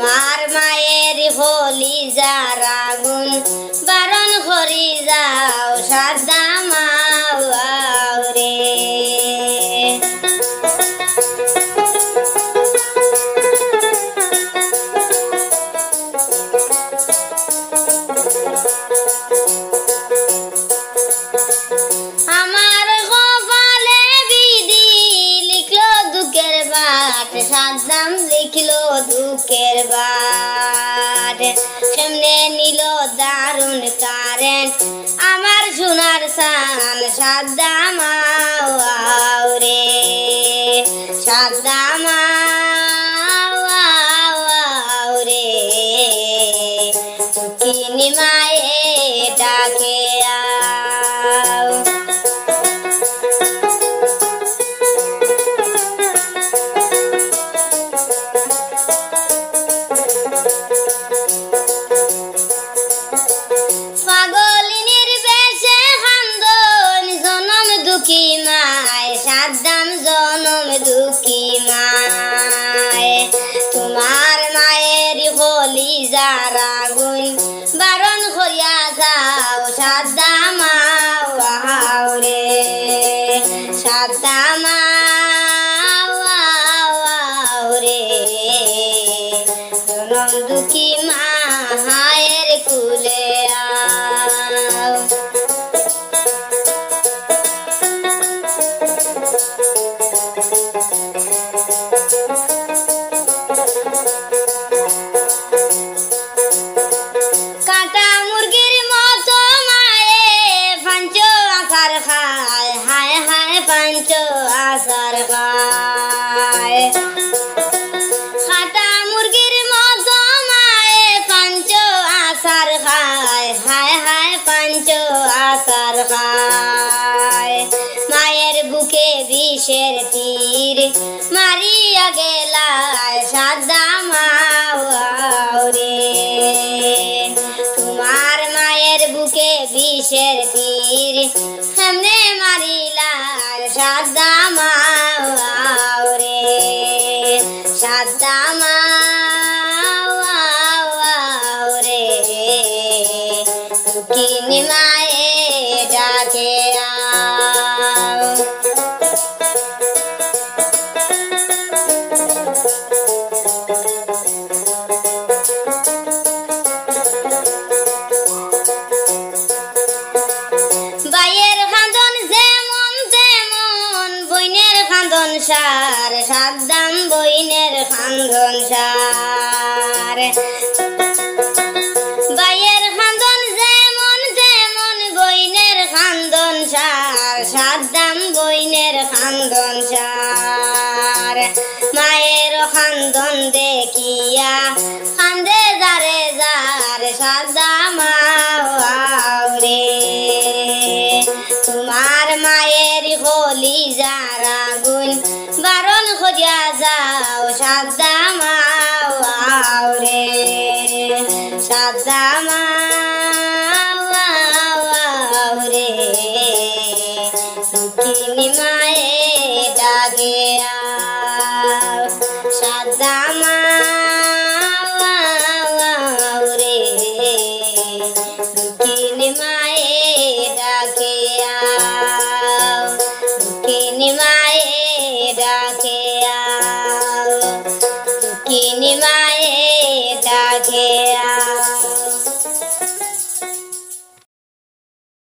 তোমার মায়ের হলি যা রাগুন বারণ করি যাও সাদা মা রে। বাট সাদ্দাম লিখলো দুঃখের বাট। সামনে নিল দারুণ কারেন্ট। আমার সোনার সান সাদ্দাম রে। সাদ্দাম রে। চুকিনি জনম দুঃখী মায়ের কুলে আও। বিষের তীর? মারিয়া গেলায় সাদা মাও রে তোমার মায়ের বুকে বিষের তীর। সামনে মারিলার সাদা মাও রে সাদা মাও রে কিনি মায়ে ডাকে সার সাদ্দাম বইনের খান্দন সার। বাইয়ের খান্দন যেমন, তেমন বইনের খান্দন সার। সাদ্দাম বইনের খান্দন সার। মায়ের খান্দন দেখিয়া খান্দে যারে যার। সাদ্দাম রে তোমার মায়ের হলি যারা আগুন। বারণ খোঁজা যাও সাদা মাও রে। সাদা মাও রে। দুঃখিনী মায়ে ডাকে সাদা সাদ্দাম